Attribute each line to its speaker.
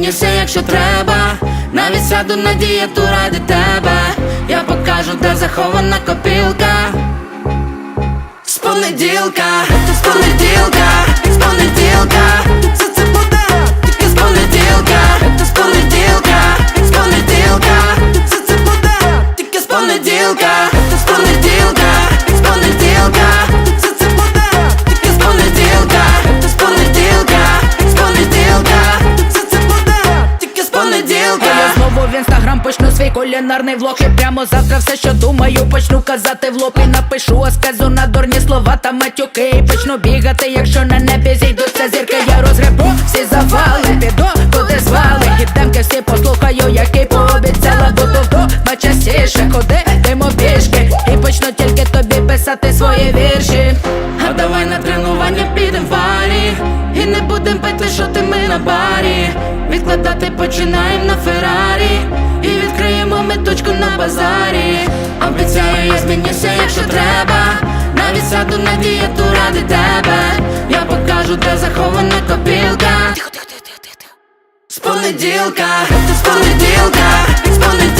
Speaker 1: змінюся, якщо треба, навіть сяду на дієту ради тебе, я покажу, де захована копілка, з понеділка, з понеділка, з понеділка.
Speaker 2: Я в інстаграм почну свій кулінарний влог. І прямо завтра все, що думаю, почну казати в лоб. І напишу сказу на дурні слова та матюки. І почну бігати, якщо на небі зійдуться зірки. Я розгребу всі завали, піду куди звали. Гідемки всі послухаю, які пообіцяла. Буду вдома частіше, ходи, димо пішки. І почну тільки тобі писати свої вірші.
Speaker 1: А давай на тренування підем в І не будем пити, що ти ми на барі Відкладати починаєм на Феррарі І відкриємо ми точку на базарі. Обіцяю, я змінюся, якщо треба. Навіть сяду на дієту ради тебе. Я покажу, де захована копілка. Тихо, З понеділка, з понеділка, з понеділка